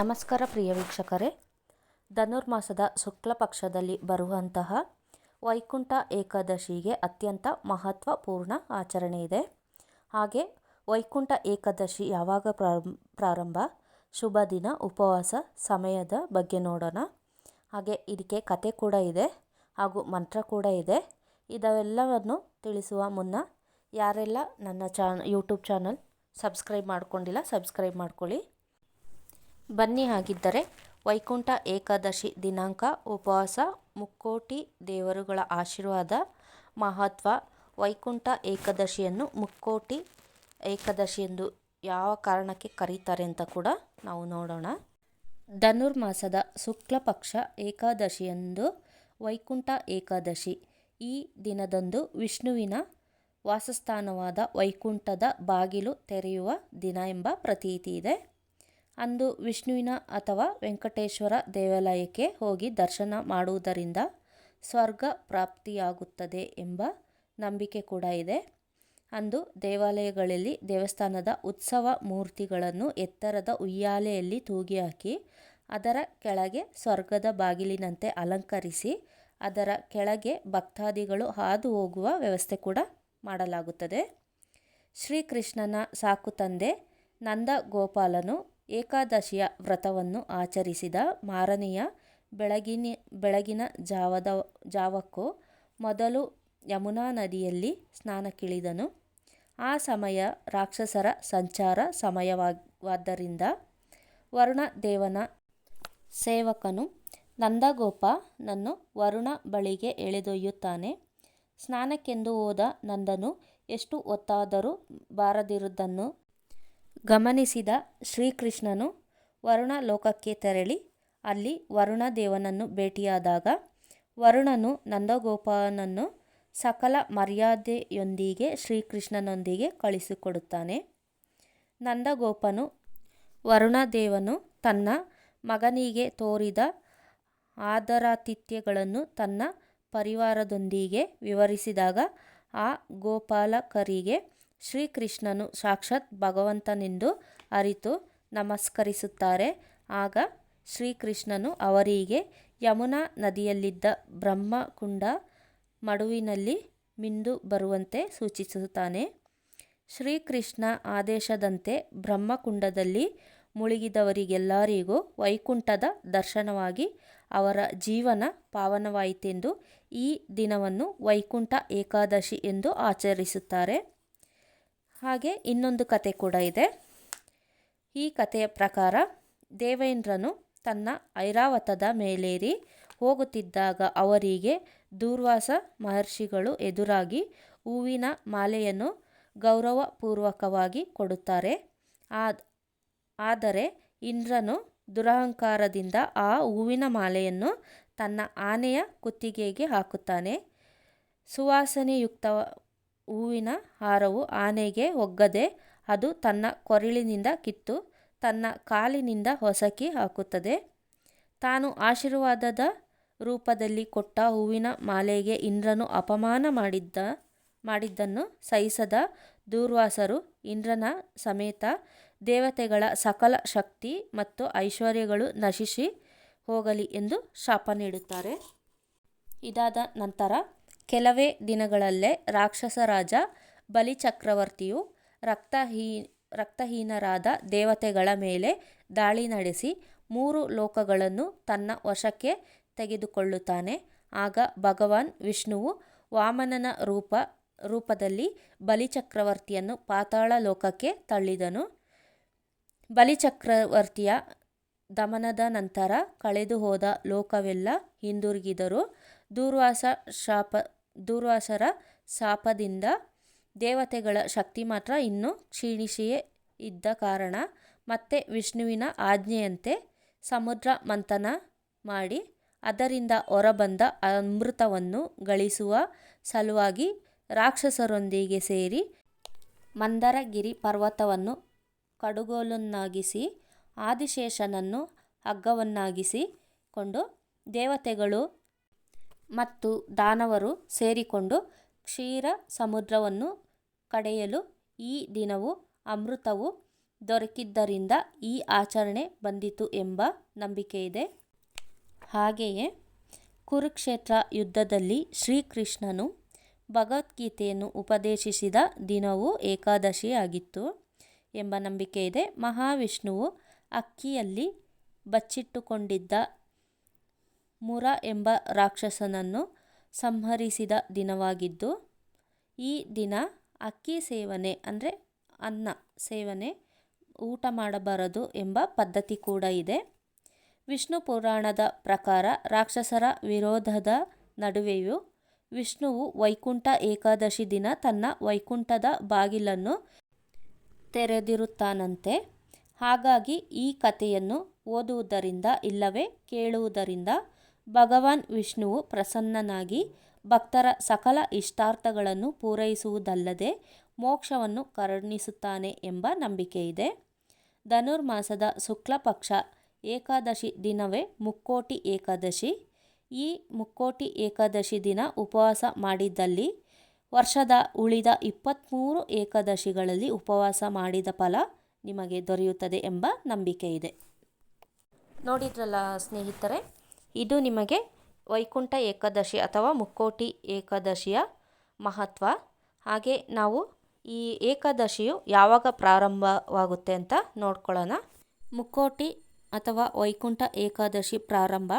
ನಮಸ್ಕಾರ ಪ್ರಿಯ ವೀಕ್ಷಕರೇ. ಧನುರ್ಮಾಸದ ಶುಕ್ಲ ಪಕ್ಷದಲ್ಲಿ ಬರುವಂತಹ ವೈಕುಂಠ ಏಕಾದಶಿಗೆ ಅತ್ಯಂತ ಮಹತ್ವಪೂರ್ಣ ಆಚರಣೆ ಇದೆ. ಹಾಗೆ ವೈಕುಂಠ ಏಕಾದಶಿ ಯಾವಾಗ ಪ್ರಾರಂಭ? ಶುಭ ದಿನ, ಉಪವಾಸ ಸಮಯದ ಬಗ್ಗೆ ನೋಡೋಣ. ಹಾಗೆ ಇದಕ್ಕೆ ಕತೆ ಕೂಡ ಇದೆ ಹಾಗೂ ಮಂತ್ರ ಕೂಡ ಇದೆ. ಇದೆಲ್ಲವನ್ನು ತಿಳಿಸುವ ಮುನ್ನ ಯಾರೆಲ್ಲ ನನ್ನ ಚಾನ್ ಯೂಟ್ಯೂಬ್ ಚಾನಲ್ ಸಬ್ಸ್ಕ್ರೈಬ್ ಮಾಡ್ಕೊಂಡಿಲ್ಲ ಸಬ್ಸ್ಕ್ರೈಬ್ ಮಾಡ್ಕೊಳ್ಳಿ. ಬನ್ನಿ ಹಾಗಿದ್ದರೆ ವೈಕುಂಠ ಏಕಾದಶಿ ದಿನಾಂಕ, ಉಪವಾಸ, ಮುಕ್ಕೋಟಿ ದೇವರುಗಳ ಆಶೀರ್ವಾದ, ಮಹತ್ವ, ವೈಕುಂಠ ಏಕಾದಶಿಯನ್ನು ಮುಕ್ಕೋಟಿ ಏಕಾದಶಿ ಎಂದು ಯಾವ ಕಾರಣಕ್ಕೆ ಕರೀತಾರೆ ಅಂತ ಕೂಡ ನಾವು ನೋಡೋಣ. ಧನುರ್ಮಾಸದ ಶುಕ್ಲ ಪಕ್ಷ ಏಕಾದಶಿಯಂದು ವೈಕುಂಠ ಏಕಾದಶಿ. ಈ ದಿನದಂದು ವಿಷ್ಣುವಿನ ವಾಸಸ್ಥಾನವಾದ ವೈಕುಂಠದ ಬಾಗಿಲು ತೆರೆಯುವ ದಿನ ಎಂಬ ಪ್ರತೀತಿ ಇದೆ. ಅಂದು ವಿಷ್ಣುವಿನ ಅಥವಾ ವೆಂಕಟೇಶ್ವರ ದೇವಾಲಯಕ್ಕೆ ಹೋಗಿ ದರ್ಶನ ಮಾಡುವುದರಿಂದ ಸ್ವರ್ಗ ಪ್ರಾಪ್ತಿಯಾಗುತ್ತದೆ ಎಂಬ ನಂಬಿಕೆ ಕೂಡ ಇದೆ. ಅಂದು ದೇವಾಲಯಗಳಲ್ಲಿ ದೇವಸ್ಥಾನದ ಉತ್ಸವ ಮೂರ್ತಿಗಳನ್ನು ಎತ್ತರದ ಉಯ್ಯಾಲೆಯಲ್ಲಿ ತೂಗಿ ಹಾಕಿ ಅದರ ಕೆಳಗೆ ಸ್ವರ್ಗದ ಬಾಗಿಲಿನಂತೆ ಅಲಂಕರಿಸಿ ಅದರ ಕೆಳಗೆ ಭಕ್ತಾದಿಗಳು ಹಾದು ಹೋಗುವ ವ್ಯವಸ್ಥೆ ಕೂಡ ಮಾಡಲಾಗುತ್ತದೆ. ಶ್ರೀಕೃಷ್ಣನ ಸಾಕು ತಂದೆ ನಂದ ನಂದಗೋಪಾಲನು ಏಕಾದಶಿಯ ವ್ರತವನ್ನು ಆಚರಿಸಿದ ಮಾರನೆಯ ಬೆಳಗಿನ ಬೆಳಗಿನ ಜಾವದ, ಜಾವಕ್ಕೂ ಮೊದಲು ಯಮುನಾ ನದಿಯಲ್ಲಿ ಸ್ನಾನಕ್ಕಿಳಿದನು. ಆ ಸಮಯ ರಾಕ್ಷಸರ ಸಂಚಾರ ಸಮಯವಾದ್ದರಿಂದ ವರುಣ ದೇವನ ಸೇವಕನು ನಂದಗೋಪನನ್ನು ವರುಣ ಬಳಿಗೆ ಎಳೆದೊಯ್ಯುತ್ತಾನೆ. ಸ್ನಾನಕ್ಕೆಂದು ಹೋದ ನಂದನು ಎಷ್ಟು ಹೊತ್ತಾದರೂ ಬಾರದಿರುವುದನ್ನು ಗಮನಿಸಿದ ಶ್ರೀಕೃಷ್ಣನು ವರುಣ ಲೋಕಕ್ಕೆ ತೆರಳಿ, ಅಲ್ಲಿ ವರುಣ ದೇವನನ್ನು ಭೇಟಿಯಾದಾಗ, ವರುಣನು ನಂದಗೋಪನನ್ನು ಸಕಲ ಮರ್ಯಾದೆಯೊಂದಿಗೆ ಶ್ರೀಕೃಷ್ಣನೊಂದಿಗೆ ಕಳಿಸಿಕೊಡುತ್ತಾನೆ. ನಂದಗೋಪನು ವರುಣದೇವನು ತನ್ನ ಮಗನಿಗೆ ತೋರಿದ ಆದರಾತಿಥ್ಯಗಳನ್ನು ತನ್ನ ಪರಿವಾರದೊಂದಿಗೆ ವಿವರಿಸಿದಾಗ, ಆ ಗೋಪಾಲಕರಿಗೆ ಶ್ರೀಕೃಷ್ಣನು ಸಾಕ್ಷಾತ್ ಭಗವಂತನೆಂದು ಅರಿತು ನಮಸ್ಕರಿಸುತ್ತಾರೆ. ಆಗ ಶ್ರೀಕೃಷ್ಣನು ಅವರಿಗೆ, ಯಮುನಾ ನದಿಯಲ್ಲಿದ್ದ ಬ್ರಹ್ಮಕುಂಡ ಮಡುವಿನಲ್ಲಿ ಮಿಂದು ಬರುವಂತೆ ಸೂಚಿಸುತ್ತಾನೆ. ಶ್ರೀಕೃಷ್ಣ ಆದೇಶದಂತೆ ಬ್ರಹ್ಮಕುಂಡದಲ್ಲಿ ಮುಳುಗಿದವರಿಗೆಲ್ಲರಿಗೂ ವೈಕುಂಠದ ದರ್ಶನವಾಗಿ ಅವರ ಜೀವನ ಪಾವನವಾಯಿತೆಂದು ಈ ದಿನವನ್ನು ವೈಕುಂಠ ಏಕಾದಶಿ ಎಂದು ಆಚರಿಸುತ್ತಾರೆ. ಹಾಗೆ ಇನ್ನೊಂದು ಕತೆ ಕೂಡ ಇದೆ. ಈ ಕಥೆಯ ಪ್ರಕಾರ ದೇವೇಂದ್ರನು ತನ್ನ ಐರಾವತದ ಮೇಲೇರಿ ಹೋಗುತ್ತಿದ್ದಾಗ ಅವರಿಗೆ ದೂರ್ವಾಸ ಮಹರ್ಷಿಗಳು ಎದುರಾಗಿ ಹೂವಿನ ಮಾಲೆಯನ್ನು ಗೌರವಪೂರ್ವಕವಾಗಿ ಕೊಡುತ್ತಾರೆ. ಆದರೆ ಇಂದ್ರನು ದುರಹಂಕಾರದಿಂದ ಆ ಹೂವಿನ ಮಾಲೆಯನ್ನು ತನ್ನ ಆನೆಯ ಕುತ್ತಿಗೆಗೆ ಹಾಕುತ್ತಾನೆ. ಸುವಾಸನೆಯುಕ್ತ ಹೂವಿನ ಹಾರವು ಆನೆಗೆ ಒಗ್ಗದೆ ಅದು ತನ್ನ ಕೊರಳಿನಿಂದ ಕಿತ್ತು ತನ್ನ ಕಾಲಿನಿಂದ ಹೊಸಕಿ ಹಾಕುತ್ತದೆ. ತಾನು ಆಶೀರ್ವಾದದ ರೂಪದಲ್ಲಿ ಕೊಟ್ಟ ಹೂವಿನ ಮಾಲೆಗೆ ಇಂದ್ರನು ಅಪಮಾನ ಮಾಡಿದ್ದ, ಮಾಡಿದ್ದನ್ನು ಸಹಿಸದ ದೂರ್ವಾಸರು ಇಂದ್ರನ ಸಮೇತ ದೇವತೆಗಳ ಸಕಲ ಶಕ್ತಿ ಮತ್ತು ಐಶ್ವರ್ಯಗಳು ನಶಿಸಿ ಹೋಗಲಿ ಎಂದು ಶಾಪ ನೀಡುತ್ತಾರೆ. ಇದಾದ ನಂತರ ಕೆಲವೇ ದಿನಗಳಲ್ಲೇ ರಾಕ್ಷಸ ರಾಜ ಬಲಿಚಕ್ರವರ್ತಿಯು ರಕ್ತಹೀ, ರಕ್ತಹೀನರಾದ ದೇವತೆಗಳ ಮೇಲೆ ದಾಳಿ ನಡೆಸಿ ಮೂರು ಲೋಕಗಳನ್ನು ತನ್ನ ವಶಕ್ಕೆ ತೆಗೆದುಕೊಳ್ಳುತ್ತಾನೆ. ಆಗ ಭಗವಾನ್ ವಿಷ್ಣುವು ವಾಮನನ ರೂಪ, ರೂಪದಲ್ಲಿ ಬಲಿಚಕ್ರವರ್ತಿಯನ್ನು ಪಾತಾಳ ಲೋಕಕ್ಕೆ ತಳ್ಳಿದನು. ಬಲಿಚಕ್ರವರ್ತಿಯ ದಮನದ ನಂತರ ಕಳೆದು ಹೋದ ಲೋಕವೆಲ್ಲ ಹಿಂದಿರುಗಿದರು ದೂರ್ವಾಸ ಶಾಪ ದೂರ್ವಾಸರ ಶಾಪದಿಂದ ದೇವತೆಗಳ ಶಕ್ತಿ ಮಾತ್ರ ಇನ್ನೂ ಕ್ಷೀಣಿಸಿಯೇ ಇದ್ದ ಕಾರಣ ಮತ್ತೆ ವಿಷ್ಣುವಿನ ಆಜ್ಞೆಯಂತೆ ಸಮುದ್ರ ಮಂಥನ ಮಾಡಿ ಅದರಿಂದ ಹೊರಬಂದ ಅಮೃತವನ್ನು ಗಳಿಸುವ ಸಲುವಾಗಿ ರಾಕ್ಷಸರೊಂದಿಗೆ ಸೇರಿ ಮಂದರಗಿರಿ ಪರ್ವತವನ್ನು ಕಡುಗೋಲನ್ನಾಗಿಸಿ ಆದಿಶೇಷನನ್ನು ಹಗ್ಗವನ್ನಾಗಿಸಿಕೊಂಡು ದೇವತೆಗಳು ಮತ್ತು ದಾನವರು ಸೇರಿಕೊಂಡು ಕ್ಷೀರ ಸಮುದ್ರವನ್ನು ಕಡೆಯಲು ಈ ದಿನವು ಅಮೃತವು ದೊರಕಿದ್ದರಿಂದ ಈ ಆಚರಣೆ ಬಂದಿತು ಎಂಬ ನಂಬಿಕೆ ಇದೆ ಹಾಗೆಯೇ ಕುರುಕ್ಷೇತ್ರ ಯುದ್ಧದಲ್ಲಿ ಶ್ರೀಕೃಷ್ಣನು ಭಗವದ್ಗೀತೆಯನ್ನು ಉಪದೇಶಿಸಿದ ದಿನವೂ ಏಕಾದಶಿಯಾಗಿತ್ತು ಎಂಬ ನಂಬಿಕೆ ಇದೆ ಮಹಾವಿಷ್ಣುವು ಅಕ್ಕಿಯಲ್ಲಿ ಬಚ್ಚಿಟ್ಟುಕೊಂಡಿದ್ದ ಮುರ ಎಂಬ ರಾಕ್ಷಸನನ್ನು ಸಂಹರಿಸಿದ ದಿನವಾಗಿದ್ದು, ಈ ದಿನ ಅಕ್ಕಿ ಸೇವನೆ ಅಂದರೆ ಅನ್ನ ಸೇವನೆ, ಊಟ ಮಾಡಬಾರದು ಎಂಬ ಪದ್ಧತಿ ಕೂಡ ಇದೆ. ವಿಷ್ಣು ಪುರಾಣದ ಪ್ರಕಾರ ರಾಕ್ಷಸರ ವಿರೋಧದ ನಡುವೆಯೂ ವಿಷ್ಣುವು ವೈಕುಂಠ ಏಕಾದಶಿ ದಿನ ತನ್ನ ವೈಕುಂಠದ ಬಾಗಿಲನ್ನು ತೆರೆದಿರುತ್ತಾನಂತೆ. ಹಾಗಾಗಿ ಈ ಕಥೆಯನ್ನು ಓದುವುದರಿಂದ ಇಲ್ಲವೇ ಕೇಳುವುದರಿಂದ ಭಗವಾನ್ ವಿಷ್ಣುವು ಪ್ರಸನ್ನನಾಗಿ ಭಕ್ತರ ಸಕಲ ಇಷ್ಟಾರ್ಥಗಳನ್ನು ಪೂರೈಸುವುದಲ್ಲದೆ ಮೋಕ್ಷವನ್ನು ಕರುಣಿಸುತ್ತಾನೆ ಎಂಬ ನಂಬಿಕೆ ಇದೆ ಧನುರ್ಮಾಸದ ಶುಕ್ಲ ಪಕ್ಷ ಏಕಾದಶಿ ದಿನವೇ ಮುಕ್ಕೋಟಿ ಏಕಾದಶಿ. ಈ ಮುಕ್ಕೋಟಿ ಏಕಾದಶಿ ದಿನ ಉಪವಾಸ ಮಾಡಿದ್ದಲ್ಲಿ ವರ್ಷದ ಉಳಿದ ಇಪ್ಪತ್ತ್ಮೂರು ಏಕಾದಶಿಗಳಲ್ಲಿ ಉಪವಾಸ ಮಾಡಿದ ಫಲ ನಿಮಗೆ ದೊರೆಯುತ್ತದೆ ಎಂಬ ನಂಬಿಕೆ ಇದೆ ನೋಡಿದ್ರಲ್ಲ ಸ್ನೇಹಿತರೆ ಇದು ನಿಮಗೆ ವೈಕುಂಠ ಏಕಾದಶಿ ಅಥವಾ ಮುಕ್ಕೋಟಿ ಏಕಾದಶಿಯ ಮಹತ್ವ. ಹಾಗೆ ನಾವು ಈ ಏಕಾದಶಿಯು ಯಾವಾಗ ಪ್ರಾರಂಭವಾಗುತ್ತೆ ಅಂತ ನೋಡ್ಕೊಳ್ಳೋಣ. ಮುಕ್ಕೋಟಿ ಅಥವಾ ವೈಕುಂಠ ಏಕಾದಶಿ ಪ್ರಾರಂಭ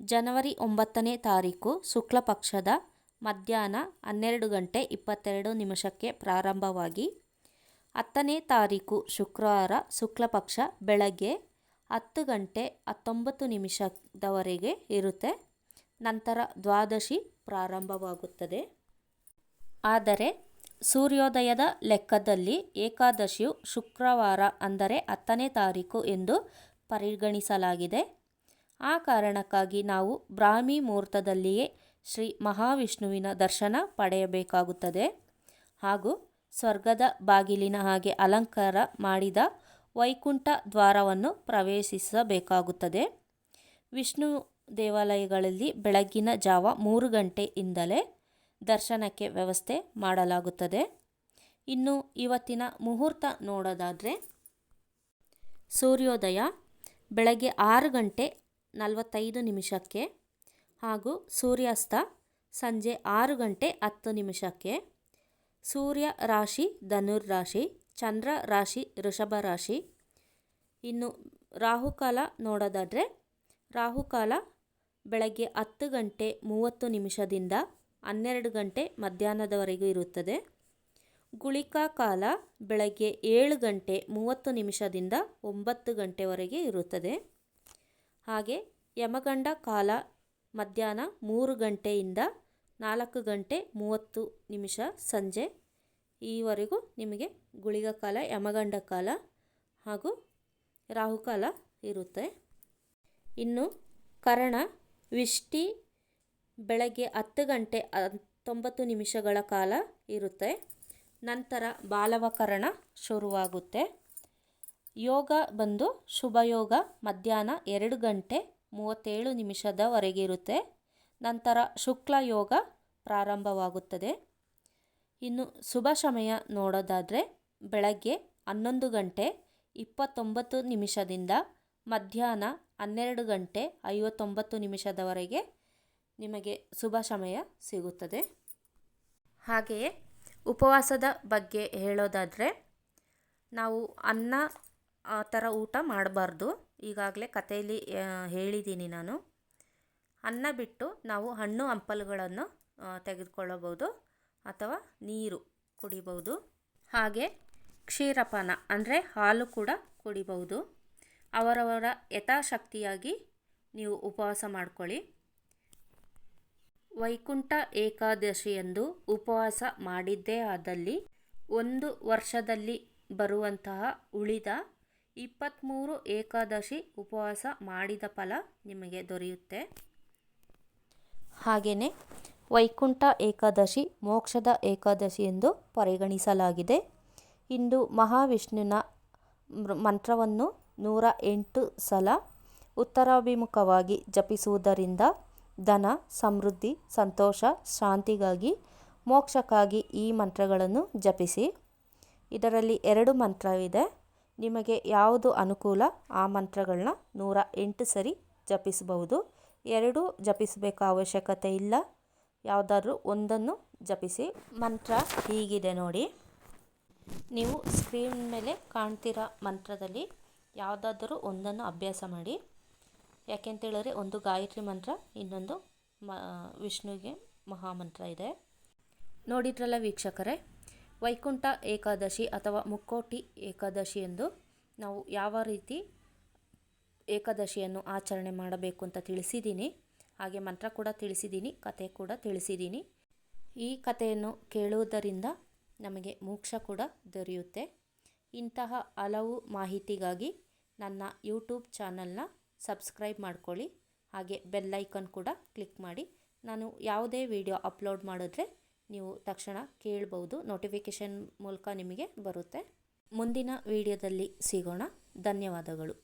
ಜನವರಿ ಒಂಬತ್ತನೇ ತಾರೀಕು ಶುಕ್ಲ ಪಕ್ಷದ ಮಧ್ಯಾಹ್ನ ಹನ್ನೆರಡು ಗಂಟೆ ಇಪ್ಪತ್ತೆರಡು ನಿಮಿಷಕ್ಕೆ ಪ್ರಾರಂಭವಾಗಿ ಹತ್ತನೇ ತಾರೀಕು ಶುಕ್ರವಾರ ಶುಕ್ಲ ಪಕ್ಷ ಬೆಳಗ್ಗೆ ಹತ್ತು ಗಂಟೆ ಹತ್ತೊಂಬತ್ತು ನಿಮಿಷದವರೆಗೆ ಇರುತ್ತೆ. ನಂತರ ದ್ವಾದಶಿ ಪ್ರಾರಂಭವಾಗುತ್ತದೆ. ಆದರೆ ಸೂರ್ಯೋದಯದ ಲೆಕ್ಕದಲ್ಲಿ ಏಕಾದಶಿಯು ಶುಕ್ರವಾರ ಅಂದರೆ ಹತ್ತನೇ ತಾರೀಕು ಎಂದು ಪರಿಗಣಿಸಲಾಗಿದೆ. ಆ ಕಾರಣಕ್ಕಾಗಿ ನಾವು ಬ್ರಾಹ್ಮಿ ಮುಹೂರ್ತದಲ್ಲಿಯೇ ಶ್ರೀ ಮಹಾವಿಷ್ಣುವಿನ ದರ್ಶನ ಪಡೆಯಬೇಕಾಗುತ್ತದೆ. ಹಾಗೂ ಸ್ವರ್ಗದ ಬಾಗಿಲಿನ ಹಾಗೆ ಅಲಂಕಾರ ಮಾಡಿದ ವೈಕುಂಠ ದ್ವಾರವನ್ನು ಪ್ರವೇಶಿಸಬೇಕಾಗುತ್ತದೆ. ವಿಷ್ಣು ದೇವಾಲಯಗಳಲ್ಲಿ ಬೆಳಗ್ಗಿನ ಜಾವ ಮೂರು ಗಂಟೆಯಿಂದಲೇ ದರ್ಶನಕ್ಕೆ ವ್ಯವಸ್ಥೆ ಮಾಡಲಾಗುತ್ತದೆ. ಇನ್ನು ಇವತ್ತಿನ ಮುಹೂರ್ತ ನೋಡೋದಾದರೆ, ಸೂರ್ಯೋದಯ ಬೆಳಗ್ಗೆ ಆರು ಗಂಟೆ ನಲವತ್ತೈದು ನಿಮಿಷಕ್ಕೆ ಹಾಗೂ ಸೂರ್ಯಾಸ್ತ ಸಂಜೆ ಆರು ಗಂಟೆ ಹತ್ತು ನಿಮಿಷಕ್ಕೆ. ಸೂರ್ಯ ರಾಶಿ, ಧನುರ್ ರಾಶಿ ಚಂದ್ರ ರಾಶಿ ಋಷಭ ರಾಶಿ. ಇನ್ನು ರಾಹುಕಾಲ ನೋಡೋದಾದರೆ ರಾಹುಕಾಲ ಬೆಳಗ್ಗೆ ಹತ್ತು ಗಂಟೆ ಮೂವತ್ತು ನಿಮಿಷದಿಂದ ಹನ್ನೆರಡು ಗಂಟೆ ಮಧ್ಯಾಹ್ನದವರೆಗೂ ಇರುತ್ತದೆ. ಗುಳಿಕಾ ಕಾಲ ಬೆಳಗ್ಗೆ ಏಳು ಗಂಟೆ ಮೂವತ್ತು ನಿಮಿಷದಿಂದ ಒಂಬತ್ತು ಗಂಟೆವರೆಗೆ ಇರುತ್ತದೆ. ಹಾಗೆ ಯಮಗಂಡ ಕಾಲ ಮಧ್ಯಾಹ್ನ ಮೂರು ಗಂಟೆಯಿಂದ ನಾಲ್ಕು ಗಂಟೆ ಮೂವತ್ತು ನಿಮಿಷ ಸಂಜೆ ಈವರೆಗೂ ನಿಮಗೆ ಗುಳಿಗ ಕಾಲ, ಯಮಗಂಡ ಕಾಲ ಹಾಗೂ ರಾಹುಕಾಲ ಇರುತ್ತೆ. ಇನ್ನು ಕರಣ, ವಿಷ್ಟಿ ಬೆಳಗ್ಗೆ ಹತ್ತು ಗಂಟೆ ಹತ್ತೊಂಬತ್ತು ನಿಮಿಷಗಳ ಕಾಲ ಇರುತ್ತೆ. ನಂತರ ಬಾಲವಕರಣ ಶುರುವಾಗುತ್ತೆ. ಯೋಗ ಬಂದು ಶುಭಯೋಗ ಮಧ್ಯಾಹ್ನ ಎರಡು ಗಂಟೆ ಮೂವತ್ತೇಳು ನಿಮಿಷದವರೆಗೆ ಇರುತ್ತೆ. ನಂತರ ಶುಕ್ಲ ಯೋಗ ಪ್ರಾರಂಭವಾಗುತ್ತದೆ. ಇನ್ನು ಶುಭ ಸಮಯ ನೋಡೋದಾದರೆ ಬೆಳಗ್ಗೆ ಹನ್ನೊಂದು ಗಂಟೆ ಇಪ್ಪತ್ತೊಂಬತ್ತು ನಿಮಿಷದಿಂದ ಮಧ್ಯಾಹ್ನ ಹನ್ನೆರಡು ಗಂಟೆ ಐವತ್ತೊಂಬತ್ತು ನಿಮಿಷದವರೆಗೆ ನಿಮಗೆ ಶುಭ ಸಮಯ ಸಿಗುತ್ತದೆ. ಹಾಗೆಯೇ ಉಪವಾಸದ ಬಗ್ಗೆ ಹೇಳೋದಾದರೆ ನಾವು ಅನ್ನ, ಆ ಥರ ಊಟ ಮಾಡಬಾರ್ದು. ಈಗಾಗಲೇ ಕಥೆಯಲ್ಲಿ ಹೇಳಿದ್ದೀನಿ ನಾನು. ಅನ್ನ ಬಿಟ್ಟು ನಾವು ಹಣ್ಣು, ಹಂಪಲುಗಳನ್ನು ತೆಗೆದುಕೊಳ್ಳಬಹುದು. ಅಥವಾ ನೀರು ಕುಡಿಬಹುದು. ಹಾಗೆ ಕ್ಷೀರಪಾನ ಅಂದರೆ ಹಾಲು ಕೂಡ ಕುಡಿಬಹುದು. ಅವರವರ ಯಥಾಶಕ್ತಿಯಾಗಿ ನೀವು ಉಪವಾಸ ಮಾಡ್ಕೊಳ್ಳಿ. ವೈಕುಂಠ ಏಕಾದಶಿಯಂದು ಉಪವಾಸ ಮಾಡಿದ್ದೇ ಆದಲ್ಲಿ ಒಂದು ವರ್ಷದಲ್ಲಿ ಬರುವಂತಹ ಉಳಿದ ಇಪ್ಪತ್ತ್ಮೂರು ಏಕಾದಶಿ ಉಪವಾಸ ಮಾಡಿದ ಫಲ ನಿಮಗೆ ದೊರೆಯುತ್ತೆ. ಹಾಗೆಯೇ ವೈಕುಂಠ ಏಕಾದಶಿ, ಮೋಕ್ಷದ ಏಕಾದಶಿ ಎಂದು ಪರಿಗಣಿಸಲಾಗಿದೆ. ಇಂದು ಮಹಾವಿಷ್ಣುವಿನ ಮಂತ್ರವನ್ನು ನೂರ ಎಂಟು ಸಲ ಉತ್ತರಾಭಿಮುಖವಾಗಿ ಜಪಿಸುವುದರಿಂದ ಧನ, ಸಮೃದ್ಧಿ, ಸಂತೋಷ, ಶಾಂತಿಗಾಗಿ ಮೋಕ್ಷಕ್ಕಾಗಿ ಈ ಮಂತ್ರಗಳನ್ನು ಜಪಿಸಿ. ಇದರಲ್ಲಿ ಎರಡು ಮಂತ್ರವಿದೆ. ನಿಮಗೆ ಯಾವುದು ಅನುಕೂಲ ಆ ಮಂತ್ರಗಳನ್ನ ನೂರ ಎಂಟು ಸರಿ ಜಪಿಸಬಹುದು. ಎರಡೂ ಜಪಿಸಬೇಕ ಅವಶ್ಯಕತೆ ಇಲ್ಲ. ಯಾವುದಾದ್ರೂ ಒಂದನ್ನು ಜಪಿಸಿ. ಮಂತ್ರ ಹೀಗಿದೆ ನೋಡಿ. ನೀವು ಸ್ಕ್ರೀನ್ ಮೇಲೆ ಕಾಣ್ತಿರೋ ಮಂತ್ರದಲ್ಲಿ, ಯಾವುದಾದರೂ ಒಂದನ್ನು ಅಭ್ಯಾಸ ಮಾಡಿ. ಯಾಕೆಂತೇಳಿದ್ರೆ ಒಂದು ಗಾಯತ್ರಿ ಮಂತ್ರ, ಇನ್ನೊಂದು ಮ, ವಿಷ್ಣುವಿಗೆ ಮಹಾಮಂತ್ರ ಇದೆ. ನೋಡಿದ್ರಲ್ಲ ವೀಕ್ಷಕರೇ, ವೈಕುಂಠ ಏಕಾದಶಿ ಅಥವಾ ಮುಕ್ಕೋಟಿ ಏಕಾದಶಿ ಎಂದು ನಾವು ಯಾವ ರೀತಿ ಏಕಾದಶಿಯನ್ನು ಆಚರಣೆ ಮಾಡಬೇಕು ಅಂತ ತಿಳಿಸಿದ್ದೀನಿ. ಹಾಗೆ ಮಂತ್ರ ಕೂಡ ತಿಳಿಸಿದ್ದೀನಿ ಕತೆ ಕೂಡ ತಿಳಿಸಿದ್ದೀನಿ ಈ ಕಥೆಯನ್ನು ಕೇಳುವುದರಿಂದ ನಮಗೆ ಮೋಕ್ಷ ಕೂಡ ದೊರೆಯುತ್ತೆ. ಇಂತಹ ಹಲವು ಮಾಹಿತಿಗಾಗಿ ನನ್ನ ಯೂಟ್ಯೂಬ್ ಚಾನಲ್ನ ಸಬ್ಸ್ಕ್ರೈಬ್ ಮಾಡ್ಕೊಳ್ಳಿ, ಹಾಗೆ ಬೆಲ್ಲೈಕನ್ ಕೂಡ ಕ್ಲಿಕ್ ಮಾಡಿ. ನಾನು ಯಾವುದೇ ವಿಡಿಯೋ ಅಪ್ಲೋಡ್ ಮಾಡಿದ್ರೆ ನೀವು ತಕ್ಷಣ ಕೇಳ್ಬೋದು, ನೋಟಿಫಿಕೇಷನ್ ಮೂಲಕ ನಿಮಗೆ ಬರುತ್ತೆ. ಮುಂದಿನ ವಿಡಿಯೋದಲ್ಲಿ ಸಿಗೋಣ. ಧನ್ಯವಾದಗಳು.